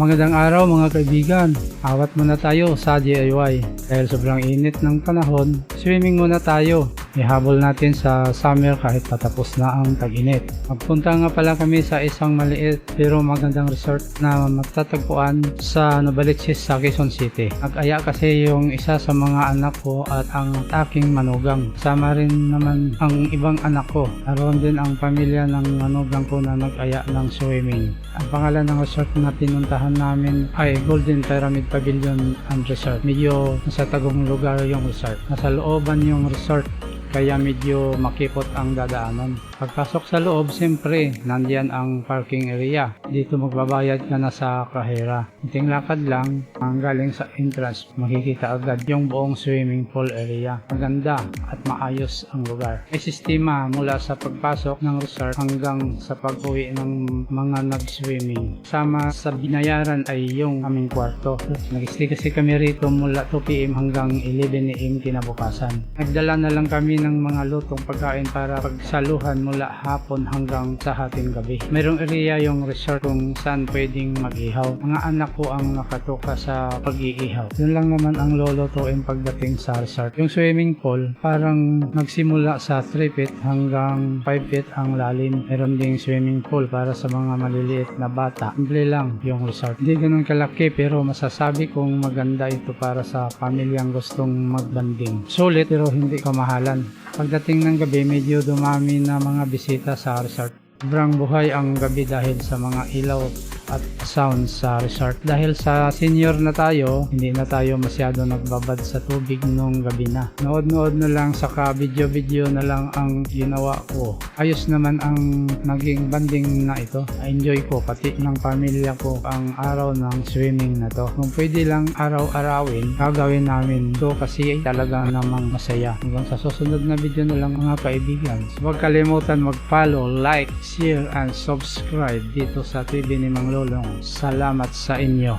Magandang araw mga kaibigan. Awat muna tayo sa DIY. Dahil sobrang init ng panahon, swimming muna tayo. Ihabol natin sa summer kahit patapos na ang tag-init. Magpunta nga pala kami sa isang maliit pero magandang resort na magtatagpuan sa Novaliches sa Quezon City. Nag-aya kasi yung isa sa mga anak ko at ang aking manugang. Sama rin naman ang ibang anak ko. Naroon din ang pamilya ng manugang ko na nag-aya ng swimming. Ang pangalan ng resort na pinuntahan namin ay Golden Pyramid Pavilion and Resort. Medyo nasa tagong lugar yung resort. Nasa looban yung resort kaya medyo makipot ang dadaanan. Pagpasok sa loob, siyempre, nandiyan ang parking area. Dito magbabayad ka na sa kahera. Iting lakad lang, ang galing sa entrance, makikita agad yung buong swimming pool area. Maganda at maayos ang lugar. May sistema mula sa pagpasok ng resort hanggang sa pag-uwi ng mga nag-swimming. Sama sa binayaran ay yung aming kwarto. Nag-stay kasi kami rito mula 2pm hanggang 11am kinabukasan. Nagdala na lang kami ng mga lutong pagkain para pagsaluhan mula hapon hanggang sa hating gabi. Mayroong area yung resort kung saan pwedeng mag-ihaw. Mga anak ko ang nakatuka sa pag-iihaw. Yun lang naman ang lolotoin pagdating sa resort. Yung swimming pool, parang nagsimula sa 3 feet hanggang 5 feet ang lalim. Meron ding swimming pool para sa mga maliliit na bata. Simple lang yung resort. Hindi ganun kalaki pero masasabi kong maganda ito para sa pamilyang gustong magbanding. Sulit pero hindi kamahalan. Pagdating ng gabi, medyo dumami na mga bisita sa resort. Sobrang buhay ang gabi dahil sa mga ilaw at sound sa resort. Dahil sa senior na tayo, hindi na tayo masyado nagbabad sa tubig nung gabi na. Nood-nood na lang, saka video-video na lang ang ginawa ko. Ayos naman ang naging banding na ito. Enjoy ko, pati ng pamilya ko ang araw ng swimming na to. Kung pwede lang araw-arawin, gagawin namin to kasi talaga namang masaya. Hanggang sa susunod na video na lang mga kaibigan. Huwag kalimutan mag-follow, like, share, and subscribe dito sa TV ni Mang Lolong. Salamat sa inyo.